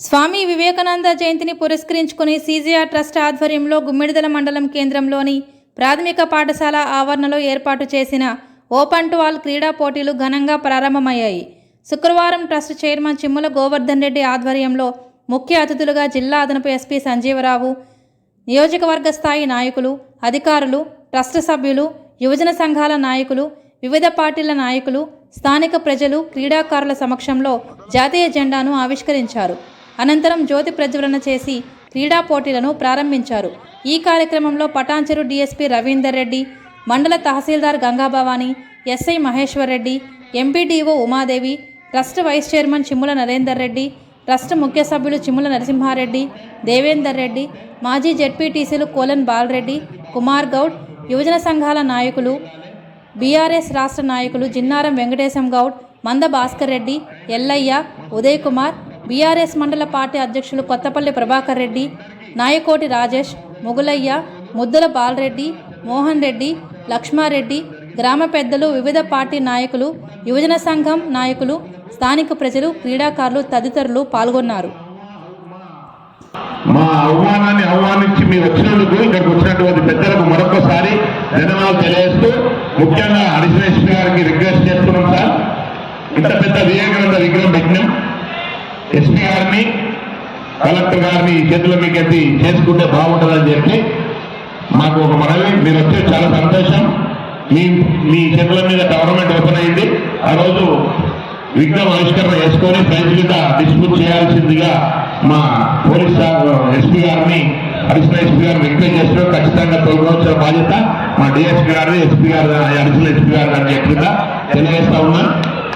స్వామి వివేకానంద జయంతిని పురస్కరించుకుని CGR trust ఆధ్వర్యంలో గుమ్మిడిదల మండలం కేంద్రంలోని ప్రాథమిక పాఠశాల ఆవరణలో ఏర్పాటు చేసిన ఓపెన్ టు ఆల్ క్రీడా పోటీలు ఘనంగా ప్రారంభమయ్యాయి. శుక్రవారం ట్రస్ట్ చైర్మన్ చిమ్ముల గోవర్ధన్ రెడ్డి ఆధ్వర్యంలో ముఖ్య అతిథులుగా జిల్లా అదనపు ఎస్పీ సంజీవరావు నియోజకవర్గ స్థాయి నాయకులు అధికారులు ట్రస్ట్ సభ్యులు యువజన సంఘాల నాయకులు వివిధ పార్టీల నాయకులు స్థానిక ప్రజలు క్రీడాకారుల సమక్షంలో జాతీయ జెండాను ఆవిష్కరించారు. అనంతరం జ్యోతి ప్రజ్వలన చేసి క్రీడా పోటీలను ప్రారంభించారు. ఈ కార్యక్రమంలో పటాంచెరు డీఎస్పీ రవీందర్ రెడ్డి మండల tahsildar Gangabhavani SI Maheshwar Reddy MPDO Umadevi trust vice chairman Chimmula Narender Reddy trust ముఖ్య సభ్యులు చిమ్ముల నరసింహారెడ్డి దేవేందర్ రెడ్డి మాజీ జెడ్పీటీసీలు కోలన్ బాలరెడ్డి కుమార్ గౌడ్ యువజన సంఘాల నాయకులు బీఆర్ఎస్ రాష్ట్ర నాయకులు జిన్నారం వెంకటేశం గౌడ్ మంద భాస్కర్ రెడ్డి ఎల్లయ్య ఉదయ్ కుమార్ బీఆర్ఎస్ మండల పార్టీ అధ్యక్షులు కొత్తపల్లి ప్రభాకర్ రెడ్డి నాయకోటి రాజేష్ ముగులయ్య ముద్దుల బాలరెడ్డి మోహన్ రెడ్డి లక్ష్మారెడ్డి గ్రామ పెద్దలు వివిధ పార్టీ నాయకులు యువజన సంఘం నాయకులు స్థానిక ప్రజలు క్రీడాకారులు తదితరులు పాల్గొన్నారు. మా ఆహ్వానాన్ని ఆహ్వానించి మీరు వచ్చినందుకు ఇక్కడికి వచ్చినటువంటి పెద్దలకు మరొకసారి ధన్యవాదాలు తెలియజేస్తూ ముఖ్యంగా హరిశ్రేష్ గారికి రిక్వెస్ట్ చేస్తున్నాం సార్. ఇంత పెద్ద వివేకానంద విగ్రహం పెట్టినాం. ఎస్పీ గారిని కలెక్టర్ గారిని చేతుల మీకు ఎత్తి చేసుకుంటే బాగుంటుందని చెప్పి మాకు ఒక మనవి. మీరు వచ్చే చాలా సంతోషం. మీ మీ చేతుల మీద గవర్నమెంట్ ఓపెన్ అయింది. ఆ రోజు విగ్రహం ఆవిష్కరణ చేసుకొని ప్రైజ్ కింద డిస్ట్రిబ్యూట్ చేయాల్సిందిగా మా పోలీస్ ఎస్పీ గారిని అడిషనల్ ఎస్పీ గారిని రిక్వెస్ట్ చేస్తున్నాం ఖచ్చితంగా తొలగించిన బాధ్యత మా డిఎస్పీ గారిని ఎస్పీ గారు అడిషనల్ ఎస్పీ గారు గారిని చెప్పిందా తెలియజేస్తా ఉన్నా.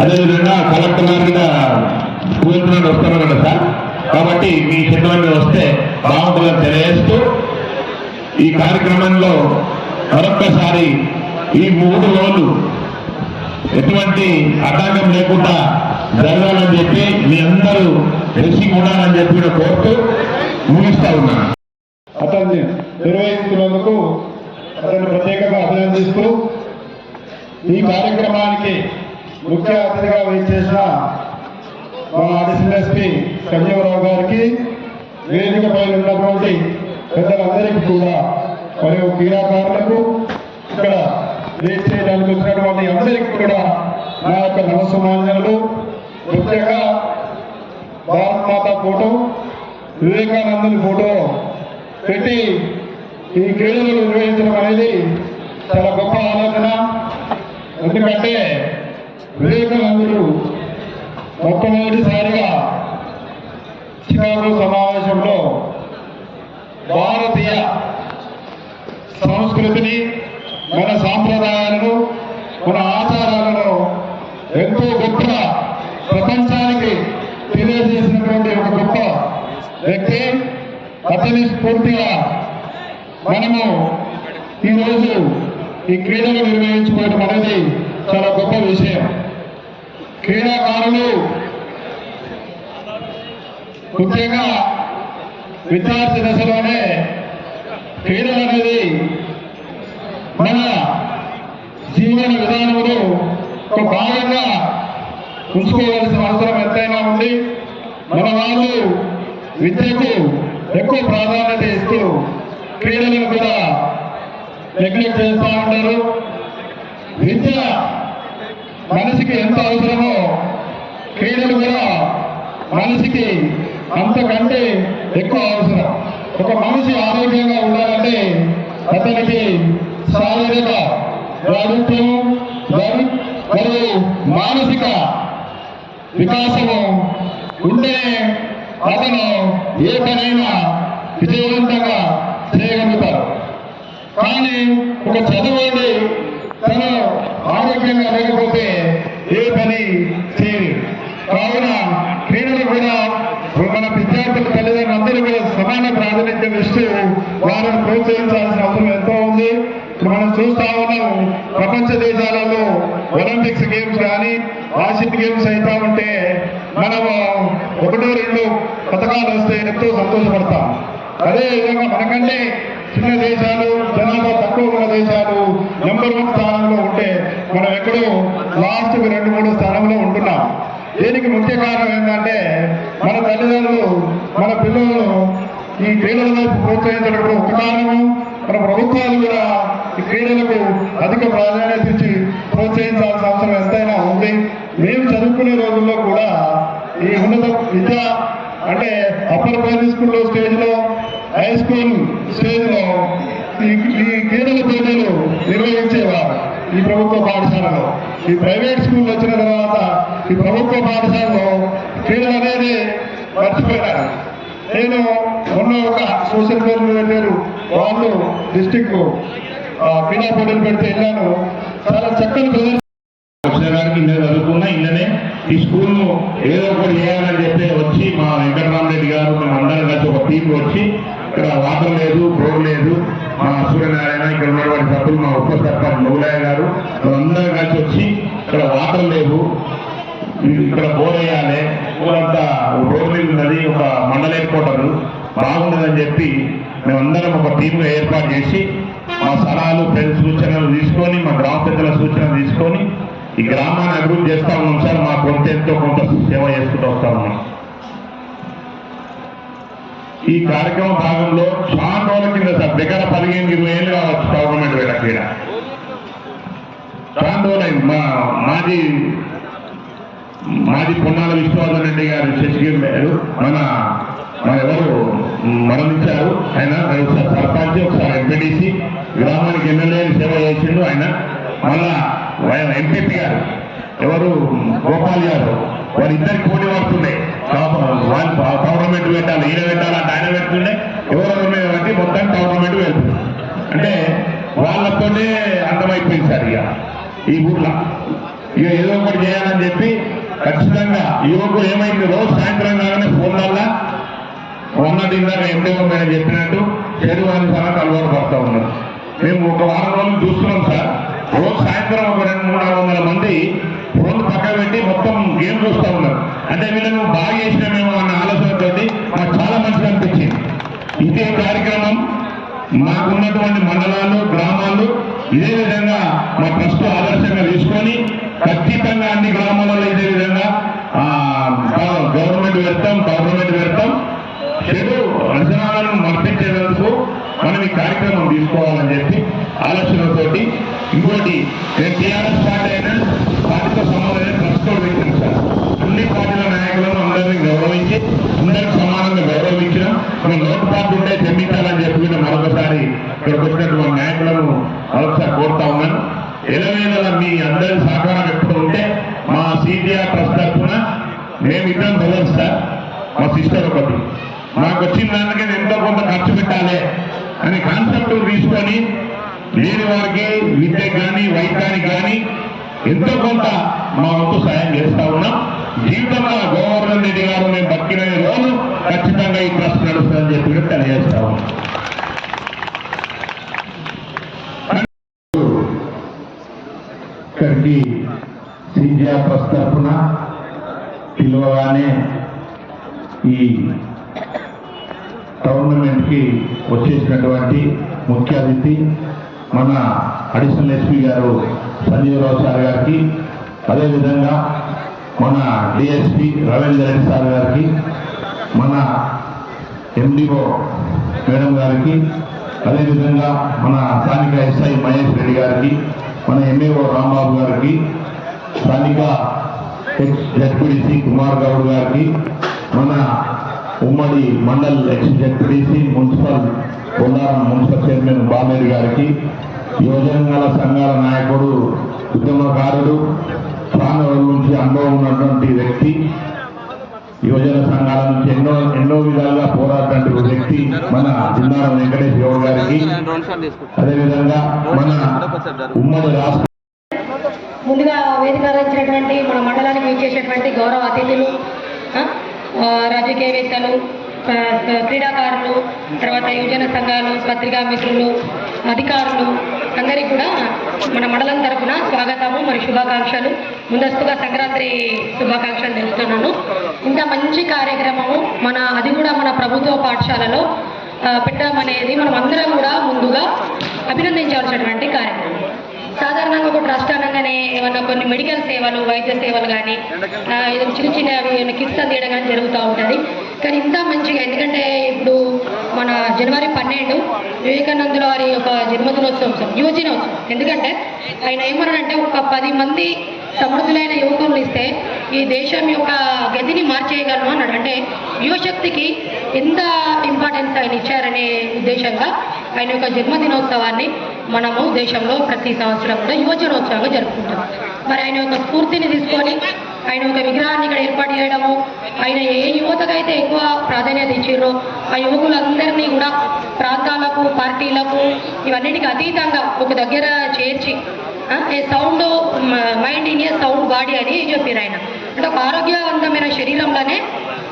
అదేవిధంగా కలెక్టర్ గారు కూడా వస్తాను కదా సార్. కాబట్టి మీ చేతుల వస్తే బాగుంటుందని తెలియజేస్తూ ఈ కార్యక్రమంలో మరొక్కసారి ఈ మూడు రోజులు ఎటువంటి ఆటంకం లేకుండా జరగాలని చెప్పి మీ అందరూ తెలిసి ఉండాలని చెప్పి కూడా కోరుతూ ముగిస్తా ఉన్నాను. అతన్ని నిర్వహిస్తున్నందుకు అతన్ని ప్రత్యేకంగా అభినందిస్తూ ఈ కార్యక్రమానికి ముఖ్య అతిథిగా చేసిన మా అడిషనల్ ఎస్పీ సంజీవరావు గారికి వేదిక పైన ఉన్నటువంటి పెద్దలందరికీ కూడా మరియు క్రీడాకారులకు ఇక్కడ రేస్ చేయడానికి వచ్చినటువంటి అందరికీ కూడా నా యొక్క నమస్సమాన్యాలు ముఖ్యంగా భారత్ మాత ఫోటో వివేకానందుని ఫోటో పెట్టి ఈ క్రీడలు నిర్వహించడం అనేది చాలా గొప్ప ఆలోచన. ఎందుకంటే వివేకానందుడు మొట్టమొదటిసారిగా చికాగో సమావేశంలో భారతీయ సంస్కృతిని మన సాంప్రదాయాలను మన ఆచారాలను ఎంతో గొప్ప ప్రపంచానికి తెలియజేసినటువంటి ఒక గొప్ప వ్యక్తి. అతని స్ఫూర్తిగా మనము ఈరోజు ఈ క్రీడలు నిర్వహించుకోవడం అనేది చాలా గొప్ప విషయం. క్రీడాకారులు ముఖ్యంగా విద్యార్థి దశలోనే క్రీడలు అనేది మన జీవన విధానంలో ఒక భాగంగా ఉంచుకోవాల్సిన అవసరం ఎంతైనా ఉంది. మన వాళ్ళు విద్యకు ఎక్కువ ప్రాధాన్యత ఇస్తూ క్రీడలను కూడా నెగ్లెక్ట్ చేస్తూ ఉంటారు విద్య మనిషికి ఎంత అవసరమో క్రీడలు కూడా మనిషికి అంతకంటే ఎక్కువ అవసరం. ఒక మనిషి ఆరోగ్యంగా ఉండాలంటే అతనికి శారీరక ప్రభుత్వం మరియు మానసిక వికాసము ఉంటే అతను ఏ పనైనా విజయవంతంగా చేయగలుగుతారు కానీ ఒక చదువుండి తను ఆరోగ్యంగా లేకపోతే ఏ పని చేయరు కావున క్రీడలు కూడా మన విద్యార్థుల తల్లిదండ్రులు అందరూ కూడా సమాన ప్రాతినిధ్యం ఇస్తూ వారిని ప్రోత్సహించాల్సిన అవసరం ఎంతో ఉంది. మనం చూస్తా ఉన్నాం ప్రపంచ దేశాలలో ఒలింపిక్స్ గేమ్స్ కానీ ఆసియన్ గేమ్స్ అవుతా ఉంటే మనం ఒకటో రెండు పథకాలు వస్తే ఎంతో సంతోషపడతాం. అదే విధంగా మనకంటే చిన్న దేశాలు జనాభా తక్కువ ఉన్న దేశాలు నెంబర్ వన్ స్థానంలో ఉంటే మనం ఎక్కడో లాస్ట్ రెండు మూడు స్థానంలో ఉంటున్నాం. దీనికి ముఖ్య కారణం ఏంటంటే మన తల్లిదండ్రులు మన పిల్లలను ఈ క్రీడల వైపు ప్రోత్సహించడంలో ఒక కారణము. మన ప్రభుత్వాలు కూడా ఈ క్రీడలకు అధిక ప్రాధాన్యత ఇచ్చి ప్రోత్సహించాల్సిన అవసరం ఎంతైనా ఉంది. మేము చదువుకునే రోజుల్లో కూడా ఈ ఉన్నత విద్య అంటే అప్పర్ ప్రైమరీ స్కూల్లో స్టేజ్లో హై స్కూల్ స్టేజ్లో ఈ ఈ క్రీడల పోటీలు నిర్వహించేవారు ఈ ప్రభుత్వ పాఠశాలలో. ఈ ప్రైవేట్ స్కూల్ వచ్చిన తర్వాత ఈ ప్రభుత్వ పాఠశాలలో క్రీడలు అనేది మర్చిపోయినారు. నేను మొన్న ఒక సోషల్ మీడియా పెట్టారు వాళ్ళు డిస్టిక్ క్రీడా పోటీలు పెడితే వెళ్ళాను. చాలా చక్కని ప్రదర్శన. నేను గారికి చదువుకున్నా ఈ స్కూల్ను ఏదో ఒకటి చేయాలని చెప్పి వచ్చి మా వెంకటరామరెడ్డి గారు మేము అందరం కలిసి ఒక టీం వచ్చి ఇక్కడ వాటర్ లేదు బోర్ లేదు. మా సూర్యనారాయణ ఇక్కడ ఉన్నటువంటి సభ్యులు మా ఉప సర్పంచ్ మొగులయ్య గారు అందరం కలిసి వచ్చి ఇక్కడ వాటర్ లేవు ఇక్కడ బోర్ వేయాలి. ఊరంతా రోడ్ మీద ఉన్నది ఒక మండల హెడ్క్వార్టర్ బాగుండదని చెప్పి మేమందరం ఒక టీంగా ఏర్పాటు చేసి మా సలహాలు ఫ్రెండ్ సూచనలు తీసుకొని మా గ్రామ పెద్దల సూచనలు తీసుకొని ఈ గ్రామాన్ని అభివృద్ధి చేస్తా ఉన్నాం సార్. మా కొంత ఎంతో కొంత సేవ చేసుకుంటూ వస్తా ఉన్నాం. ఈ కార్యక్రమ భాగంలో చాలా రోజుల కింద సార్ దగ్గర పదిహేను ఇరవై ఏళ్ళు కావచ్చు గవర్నమెంట్ వేళ క్రీడ. చాలా రోజులైంది మా మాజీ మాజీ పొన్నాల విశ్వనాథన్ రెడ్డి గారు శశిగిరి గారు మన మన ఎవరు మరణించారు? ఆయన ఒకసారి సర్పంచ్ ఒకసారి ఎంపీటీసీ గ్రామానికి ఎమ్మెల్యే సేవ చేసిండు ఆయన. మళ్ళా ఎంపీపీ గారు ఎవరు? గోపాల్ గారు వారిద్దరికి పోటీ పడుతుండే వాళ్ళు గవర్నమెంట్ పెట్టాలి. ఈయన పెట్టాలంటే ఆయన పెడుతుండే ఎవరెవరి మీద పెట్టి మొత్తం టోర్నమెంట్ వెళ్తుంది. అంటే వాళ్ళతోనే అంతమైపోయింది సార్ ఇక. ఈ ఊర్లో. ఇక ఏదో ఒకటి చేయాలని చెప్పి ఖచ్చితంగా యువకులు ఏమైంది? రోజు సాయంత్రం కాగానే ఫోన్లల్లా ఉన్నది ఇందాక ఎండిఓ మీద చెప్పినట్టు చెడు వారి అలవాటు పడతా ఉన్నారు. మేము ఒక వారం రోజులు చూస్తున్నాం సార్. రోజు సాయంత్రం ఒక రెండు మూడు వందల మంది ఫోన్ పక్క పెట్టి మొత్తం గేమ్ చూస్తూ ఉన్నారు విధంగా బాగా చేసినామేమో అన్న ఆలోచనతోటి నాకు చాలా మంచిగా అనిపించింది. ఇదే కార్యక్రమం మాకున్నటువంటి మండలాలు గ్రామాలు ఇదే విధంగా మా ట్రస్ట్ ఆదర్శంగా తీసుకొని ఖచ్చితంగా అన్ని గ్రామాలలో ఇదే విధంగా ఆ, గవర్నమెంట్ వ్యర్థం గవర్నమెంట్ వ్యర్థం. చెడు అంచనాలను మర్పించేందుకు మనం ఈ కార్యక్రమం తీసుకోవాలని చెప్పి ఆలోచనతోటి ఇంకోటి నేను టీఆర్ఎస్ పార్టీ అయినా పార్టీతో సంబంధం ట్రస్ట్ కూడా పెట్టాను సార్ అన్ని పార్టీల నాయకులను భావించి గౌరవించి అందరికి సమానంగా గౌరవించడం మన లోటుపాటు ఉంటే క్షమించాలని చెప్పి కూడా మరొకసారి ఇక్కడికి వచ్చినటువంటి నాయకులను మరొకసారి కోరుతా ఉన్నాను. ఎలవేళ మీ అందరి సహకారం ఎప్పుడు ఉంటే మా సిటిఆర్ ట్రస్ట్ తరఫున మేము ఇద్దరం బ్రదర్స్ సార్ మా సిస్టర్ ఒకటి. మాకు వచ్చిన దానికి ఎంతో కొంత ఖర్చు పెట్టాలి అనే కాన్సెప్ట్ తీసుకొని లేని వారికి విద్య కానీ వైద్యానికి కానీ ఎంతో కొంత మా వంతు సాయం చేస్తా ఉన్నాం. జీవితంలో గోవర్ధన్ రెడ్డి గారు మేము బతికిన రోజు ఖచ్చితంగా ఈ ట్రస్ట్ నడుస్తుందని చెప్పి కూడా ఇక్కడికి సిజిఆర్ ట్రస్ట్ తరఫున పిలవగానే ఈ టోర్నమెంట్కి వచ్చేసినటువంటి ముఖ్య అతిథి మన అడిషనల్ ఎస్పీ గారు సంజీవరావు సార్ గారికి అదేవిధంగా మన డిఎస్పి రవీంద్ర రెడ్డి సార్ గారికి మన ఎండిఓ మేడం గారికి అదేవిధంగా మన స్థానిక ఎస్ఐ మహేష్ రెడ్డి గారికి మన ఎంఏఓ రాంబాబు గారికి స్థానిక ఎక్స్ జడ్పీడీసీ కుమార్ గౌడ్ గారికి మన ఉమ్మడి mandal ex ZPTC municipal Bollaram municipal chairman Bameri గారికి యువజనాల సంఘాల నాయకుడు ఉద్యమకారుడు అనుభవం ఉన్నటువంటి వ్యక్తి యువజన సంఘాల నుంచి ఎన్నో ఎన్నో విధాలుగా పోరాడినటువంటి వ్యక్తి మన జిల్లా వెంకటేష్ గౌడ్ గారికి. అదేవిధంగా మన ఉమ్మడి రాష్ట్ర ముందుగా వేదిక ఇచ్చినటువంటి మన మండలానికి ఇచ్చేసినటువంటి గౌరవ అతిథులు రాజకీయవేత్తలు క్రీడాకారులు తర్వాత యువజన సంఘాలు పత్రికా మిత్రులు అధికారులు అందరికీ కూడా మన మండలం తరఫున స్వాగతము మరి శుభాకాంక్షలు. ముందస్తుగా సంక్రాంతి శుభాకాంక్షలు తెలుస్తున్నాను ఇంత మంచి కార్యక్రమము మన అది కూడా మన ప్రభుత్వ పాఠశాలలో పెట్టామనేది పెట్టడం అనేది మనం అందరం కూడా ముందుగా అభినందించవలసినటువంటి కార్యక్రమం. సాధారణంగా ఒక ట్రస్ట్ అనగానే ఏమన్నా కొన్ని మెడికల్ సేవలు వైద్య సేవలు కానీ ఏదో చిన్న చిన్న కిట్స్ అందియడం కానీ జరుగుతూ ఉంటుంది. కానీ ఇంత మంచిగా. ఎందుకంటే ఇప్పుడు మన జనవరి పన్నెండు వివేకానందుల వారి యొక్క జన్మదినోత్సవం సార్. యువజనోత్సవం. ఎందుకంటే ఆయన ఏమన్నారంటే ఒక పది మంది సమృద్ధులైన యువకులను ఇస్తే ఈ దేశం యొక్క గతిని మార్చేయగలను అన్నాడు. అంటే యువశక్తికి ఎంత ఇంపార్టెన్స్ ఆయన ఇచ్చారనే ఉద్దేశంగా ఆయన యొక్క జన్మదినోత్సవాన్ని మనము దేశంలో ప్రతి సంవత్సరం కూడా యువజనోత్సవంగా జరుపుకుంటాం మరి ఆయన యొక్క స్ఫూర్తిని తీసుకొని ఆయన ఒక విగ్రహాన్ని ఇక్కడ ఏర్పాటు చేయడము. ఆయన ఏ యువతకైతే ఎక్కువ ప్రాధాన్యత ఇచ్చిర్రో ఆ యువకులందరినీ కూడా ప్రాంతాలకు పార్టీలకు ఇవన్నిటికి అతీతంగా ఒక దగ్గర చేర్చి a sound mind in a sound body అని చెప్పారు ఆయన. అంటే ఒక ఆరోగ్యవంతమైన శరీరంలోనే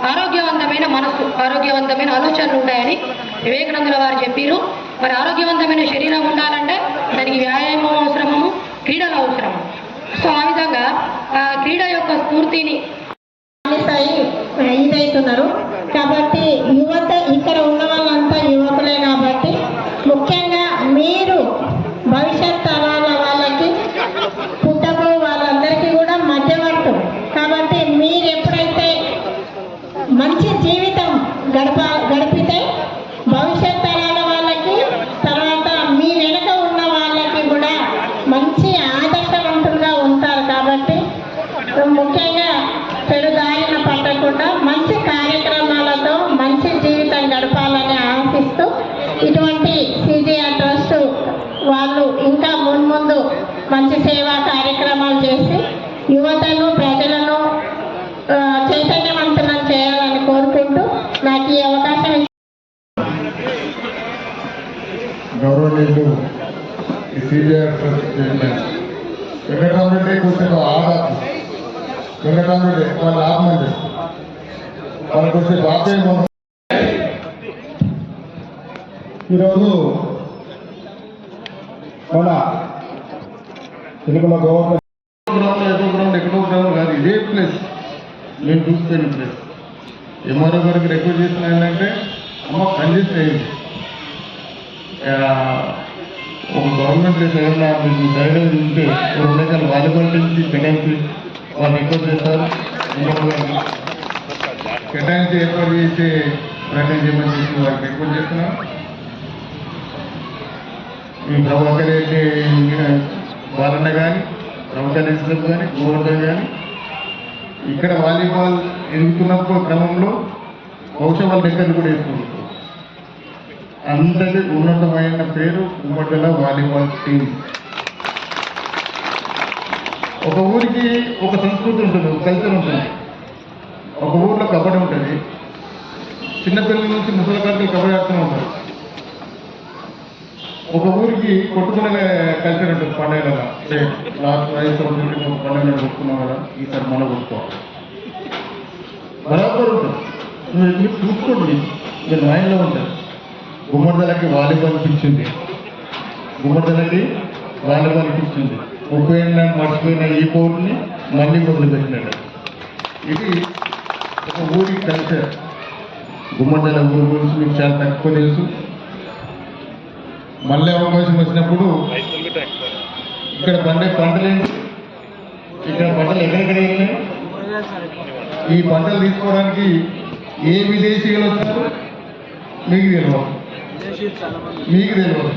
ఆరోగ్యవంతమైన మనసు ఆరోగ్యవంతమైన ఆలోచనలు ఉంటాయని వివేకానందుల వారు చెప్పారు. మరి ఆరోగ్యవంతమైన శరీరం ఉండాలంటే దానికి వ్యాయామం అవసరము? క్రీడలు అవసరము? క్రీడ యొక్క స్ఫూర్తిని బానిసై ఇదవుతున్నారు కాబట్టి యువత ఇక్కడ ఉన్న వాళ్ళంతా యువకులే కాబట్టి ముఖ్యంగా మీరు భవిష్యత్ తరాల వాళ్ళకి పుట్టబో వాళ్ళందరికీ కూడా మధ్యవర్తులు కాబట్టి మీరు ఎప్పుడైతే మంచి జీవితం గడప గడిపితే భవిష్యత్ తరాల వాళ్ళకి తర్వాత మీ వెనక ఉన్న వాళ్ళకి కూడా మంచి ఆదర్శవంతులుగా ఉంటారు కాబట్టి ముఖ్యంగా చెడు దారిన పట్టకుండా మంచి కార్యక్రమాలతో మంచి జీవితం గడపాలని ఆశిస్తూ ఇటువంటి సిజిఆర్ ట్రస్ట్ వాళ్ళు ఇంకా మున్ముందు మంచి సేవా కార్యక్రమాలు చేసి యువతను ప్రజలను ఆ, చైతన్యవంతులను చేయాలని కోరుకుంటూ నాకు ఈ అవకాశం ఇచ్చిన గౌరవనీయులు ఈ సీనియర్ ట్రస్ట్ చైర్మన్ వెంకటరామరెడ్డి కూర్చొని ఆదాపు వెంకటరామరెడ్డి వాళ్ళ ఆత్మండి వాళ్ళకి వచ్చే బాధ్యత ఈరోజు మన తెలుగులో గవర్నమెంట్ గ్రౌండ్ ఎక్కడో గ్రౌండ్ ఎక్కడో గ్రౌండ్ కాదు ఇదే ప్లేస్. నేను చూసిపోయిన ప్లేస్. ఎంఆర్ఓ గారికి రిక్వెస్ట్ చేసిన ఏంటంటే అమ్మ కంజెస్ట్ అయింది. ఒక గవర్నమెంట్ ప్లేస్ ఏదైనా మీకు ధైర్యం ఉంటే ఒక రెండు వాలీబాల్ టీమ్కి కేటాయించి వాళ్ళు రిక్వెస్ట్ చేస్తారు. ఎంఆర్ఓ గారికి కేటాయించి ఏర్పాటు చేసే ప్రయత్నం చేయమని చెప్పి వారికి రిక్వెస్ట్ చేస్తున్నాం. ఈ ప్రభాకర్ రెడ్డి బాలన్న కానీ ప్రభుత్వ రెడ్డి కానీ గోవర్ధన్ కానీ ఇక్కడ వాలీబాల్ ఎదుగుతున్నప్పుడు క్రమంలో బహుశా వాళ్ళ దగ్గర కూడా వేసుకుంటారు. అందరి ఉన్నతమైన పేరు ఉమ్మడిల వాలీబాల్ టీం. ఒక ఊరికి ఒక సంస్కృతి ఉంటుంది ఒక కల్చర్ ఉంటుంది. ఒక ఊర్లో కబడ్డీ ఉంటుంది. చిన్నపిల్లల నుంచి ముసలి కబడ్డీ ఆడుతూ ఉంటారు. ఒక ఊరికి కొట్టుకునే కల్చర్ ఉంటుంది పండుగల లాస్ట్ వయసు సంవత్సరాలకి పండుగ కొట్టుకున్నాం కదా ఈసారి మనం కొట్టుకోవాలి. బరాబర్ ఉంటుంది. మీరు చూసుకోండి. మీరు మైండ్లో ఉంటారు. గుమ్మడిదలకి వాలీబాల్ పిచ్ గుమ్మడిదలకి వాలీబాల్ పిచ్ ఉంది ఉపయోగ మర్చిపోయిన ఈ కోర్టుని మళ్ళీ మొదలుపెట్టినాడు ఇది ఒక ఊరి కల్చర్ గుమ్మడిదల ఊరి గురించి మీకు చాలా తక్కువ తెలుసు. మళ్ళీ అవకాశం వచ్చినప్పుడు ఇక్కడ పండే పంటలేంటి ఇక్కడ పంటలు ఎక్కడెక్కడ వెళ్ళినాయి ఈ పంటలు తీసుకోవడానికి ఏ విదేశీయులు వచ్చారు మీకు తెలియదు. మీకు తెలియదు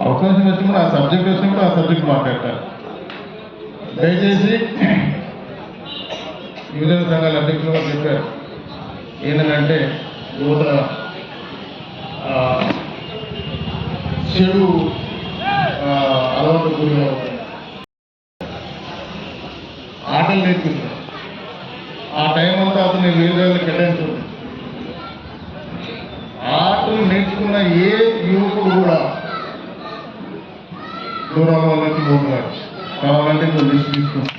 అవకాశం వచ్చినప్పుడు ఆ సబ్జెక్ట్ వచ్చినప్పుడు ఆ సబ్జెక్ట్ మాట్లాడతారు దయచేసి యువజన సంఘాల అధ్యక్షులు గారు చెప్పారు. ఏంటంటే యువత చెడు అలవాటు గురి ఆటలు నేర్పిస్తారు ఆ టైం అంతా అతను వేరే కేటాయించుంది ఆటలు నేర్చుకున్న ఏ యువకుడు కూడా దూరాల వాళ్ళకి పోతారు కావాలంటే నువ్వు లిస్ట్ తీసుకుంటాం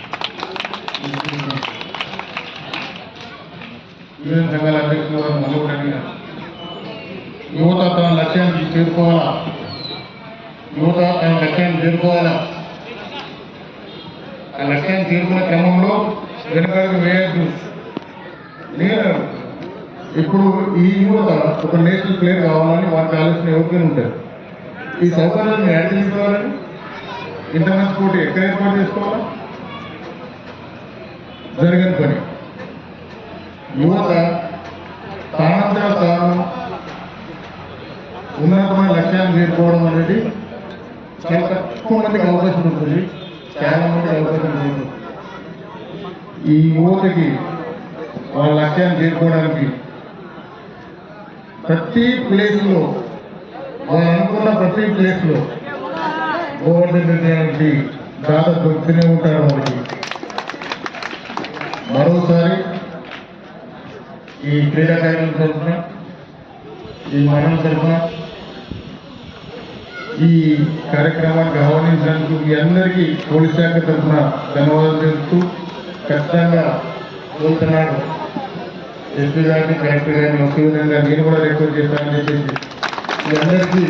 యూనియన్ సంఘాల అధ్యక్షులు వారు మళ్ళీ ఒకటి అడిగారు యువత తన లక్ష్యానికి చేరుకోవాలా? యువత తన లక్ష్యాన్ని చేరుకోవాలా? ఆ లక్ష్యాన్ని చేరుకునే క్రమంలో వెనుకడుగు వేయద్దు. నేను ఇప్పుడు ఈ యువత ఒక నేషనల్ ప్లేయర్ కావాలని వారికి ఆలోచన ఎవరికైనా ఉంటుంది ఈ సౌకర్యాన్ని యాడ్ చేసుకోవాలని ఇంటర్నెట్ పోటీ ఎక్కడ ఏర్పాటు చేసుకోవాలా? జరగని పని. యువత తానంతట తాను ఉన్నతమైన లక్ష్యాన్ని చేరుకోవడం అనేది చాలా తక్కువ మందికి అవకాశం ఉంటుంది. చాలా మందికి అవకాశం లేదు ఈ యువతకి వాళ్ళ లక్ష్యాన్ని చేరుకోవడానికి ప్రతి ప్లేస్లో వాళ్ళు అనుకున్న ప్రతి ప్లేస్లో గోవర్ధన్ దాదా దొరుకుతూనే ఉంటారు వాళ్ళకి మరోసారి ఈ క్రీడాకారుల తరఫున ఈ మరణం తరఫున ఈ కార్యక్రమాన్ని ఆహ్వానించినందుకు మీ అందరికీ పోలీస్ శాఖ తరఫున ధన్యవాదాలు తెలుపుతూ ఖచ్చితంగా పోతున్నాడు. ఎంపీ గారిని కలెక్టర్ గారిని ఒకే విధంగా నేను కూడా రిక్వెస్ట్ చేస్తానని చెప్పేసి మీ అందరికీ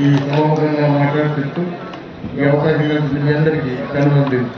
ఈ సమాముఖంగా మాట్లాడుతూ ఈ అవకాశం మీ అందరికీ ధన్యవాదాలు.